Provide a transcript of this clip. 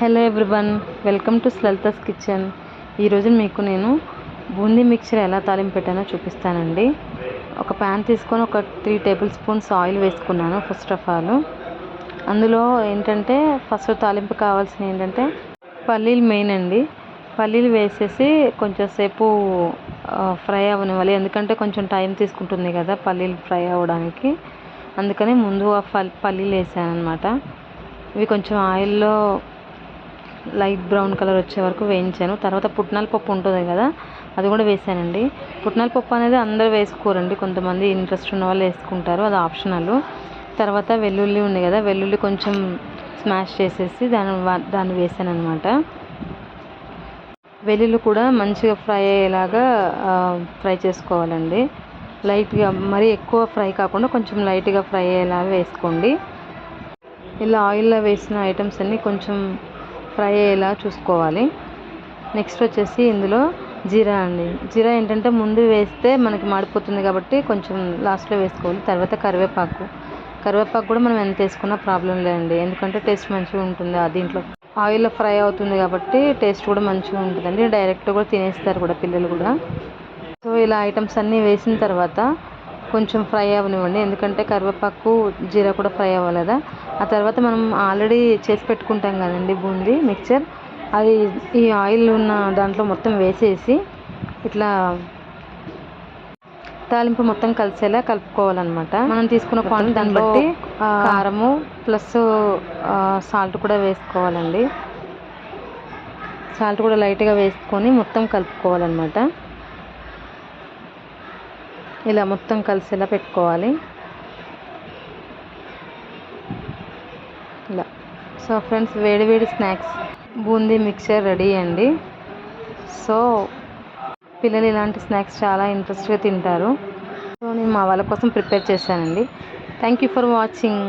Hello everyone welcome to స్లల్తాస్ kitchen. ఈరోజు మీకు నేను బూందీ మిక్చర్ ఎలా తాలింపు పెట్టానో చూపిస్తానండి. ఒక ప్యాన్ తీసుకొని ఒక త్రీ టేబుల్ స్పూన్స్ ఆయిల్ వేసుకున్నాను ఫస్ట్ ఆఫ్ ఆల్. అందులో ఏంటంటే ఫస్ట్ తాలింపు కావాల్సిన ఏంటంటే పల్లీలు మెయిన్ అండి. పల్లీలు వేసేసి కొంచెం సేపు ఫ్రై అవ్వనివ్వాలి ఎందుకంటే కొంచెం టైం తీసుకుంటుంది కదా పల్లీలు ఫ్రై అవ్వడానికి. అందుకని ముందు ఆ పల్లీలు వేసాను అనమాట ఇవి కొంచెం ఆయిల్లో లైట్ బ్రౌన్ కలర్ వచ్చే వరకు వేయించాను. తర్వాత పుట్నాల పప్పు ఉంటుంది కదా అది కూడా వేసానండి. పుట్నాల పప్పు అనేది అందరూ వేసుకోరండి. కొంతమంది ఇంట్రెస్ట్ ఉన్న వాళ్ళు వేసుకుంటారు అది ఆప్షనల్. తర్వాత వెల్లుల్లి ఉంది కదా వెల్లుల్లి కొంచెం స్మాష్ చేసేసి దాని దాన్ని వేసాను అనమాట వెల్లుల్లి కూడా మంచిగా ఫ్రై అయ్యేలాగా ఫ్రై చేసుకోవాలండి. లైట్గా మరీ ఎక్కువ ఫ్రై కాకుండా కొంచెం లైట్గా ఫ్రై అయ్యేలాగా వేసుకోండి. ఇలా ఆయిల్లో వేసిన ఐటమ్స్ అన్నీ కొంచెం ఫ్రై అయ్యేలా చూసుకోవాలి. నెక్స్ట్ వచ్చేసి ఇందులో జీరా అండి. జీరా ఏంటంటే ముందు వేస్తే మనకి మాడిపోతుంది కాబట్టి కొంచెం లాస్ట్లో వేసుకోవాలి. తర్వాత కరివేపాకు. కరివేపాకు కూడా మనం ఎంత వేసుకున్నా ప్రాబ్లం లేదండి. ఎందుకంటే టేస్ట్ మంచిగా ఉంటుంది ఆ దీంట్లో. ఆయిల్లో ఫ్రై అవుతుంది కాబట్టి టేస్ట్ కూడా మంచిగా ఉంటుందండి. డైరెక్ట్గా కూడా తినేస్తారు కూడా పిల్లలు కూడా. సో ఇలా ఐటమ్స్ అన్నీ వేసిన తర్వాత కొంచెం ఫ్రై అవ్వనివ్వండి ఎందుకంటే కరివేపాకు జీరా కూడా ఫ్రై అవ్వాలి కదా. ఆ తర్వాత మనం ఆల్రెడీ చేసి పెట్టుకుంటాం కదండి బూందీ మిక్చర్. అది ఈ ఆయిల్ ఉన్న దాంట్లో మొత్తం వేసేసి ఇట్లా తాలింపు మొత్తం కలిసేలా కలుపుకోవాలన్నమాట. మనం తీసుకున్న క్వాంటిటీ దాన్ని బట్టి కారము ప్లస్ సాల్ట్ కూడా వేసుకోవాలండి. సాల్ట్ కూడా లైట్గా వేసుకొని మొత్తం కలుపుకోవాలన్నమాట. ఇలా మొత్తం కలిసేలా పెట్టుకోవాలి. ఇలా. సో ఫ్రెండ్స్ వేడి వేడి స్నాక్స్. బూందీ మిక్చర్ రెడీ అండి. సో పిల్లలు ఇలాంటి స్నాక్స్ చాలా ఇంట్రెస్ట్గా తింటారు. సో నేను మా వాళ్ళ కోసం ప్రిపేర్ చేశానండి. Thank you for watching.